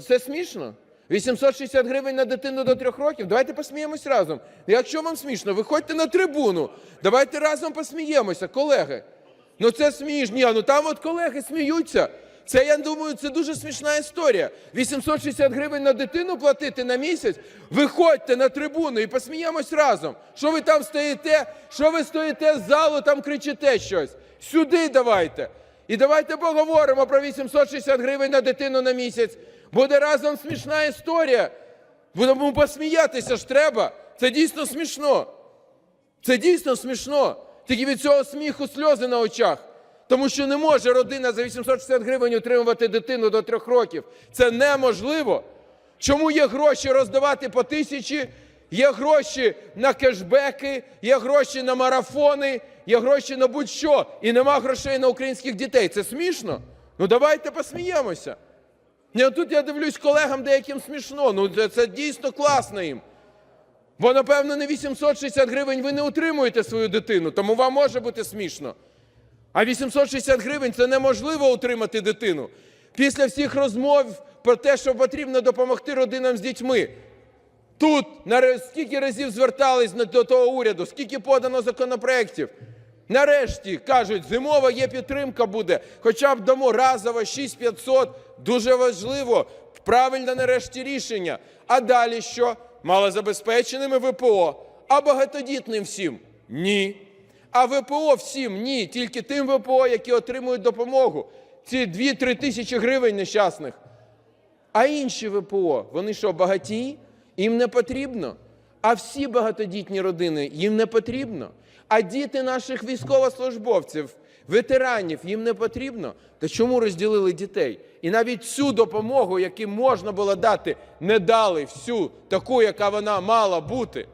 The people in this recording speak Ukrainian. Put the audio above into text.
Це смішно? 860 гривень на дитину до трьох років. Давайте посміємось разом. Якщо вам смішно, виходьте на трибуну. Давайте разом посміємося, колеги. Ну це смішно. Ні, ну там от колеги сміються. Це, я думаю, це дуже смішна історія. 860 гривень на дитину платити на місяць. Виходьте на трибуну і посміємось разом. Що ви там стоїте? Що ви стоїте з залу, там кричите щось? Сюди давайте. І давайте поговоримо про 860 гривень на дитину на місяць. Буде разом смішна історія. Будемо посміятися ж треба. Це дійсно смішно. Це дійсно смішно. Тільки від цього сміху сльози на очах. Тому що не може родина за 860 гривень утримувати дитину до трьох років. Це неможливо. Чому є гроші роздавати по тисячі, є гроші на кешбеки, є гроші на марафони, є гроші на будь-що, і нема грошей на українських дітей. Це смішно? Ну давайте посміємося. Ні, тут я дивлюсь колегам деяким смішно. Ну це, це дійсно класно їм. Бо, напевно, не 860 гривень ви не утримуєте свою дитину, тому вам може бути смішно. А 860 гривень це неможливо утримати дитину. Після всіх розмов про те, що потрібно допомогти родинам з дітьми. Тут скільки разів звертались до того уряду, скільки подано законопроєктів. Нарешті кажуть, зимова є підтримка буде, хоча б дамо разово 6500, дуже важливо, правильне нарешті рішення. А далі що? Малозабезпеченими ВПО, а багатодітним всім? Ні. А ВПО всім ні, тільки тим ВПО, які отримують допомогу. Ці 2-3 тисячі гривень нещасних. А інші ВПО, вони що, багатії? Їм не потрібно. А всі багатодітні родини їм не потрібно. А діти наших військовослужбовців, ветеранів, їм не потрібно. Та чому розділили дітей? І навіть цю допомогу, яку можна було дати, не дали всю таку, яка вона мала бути.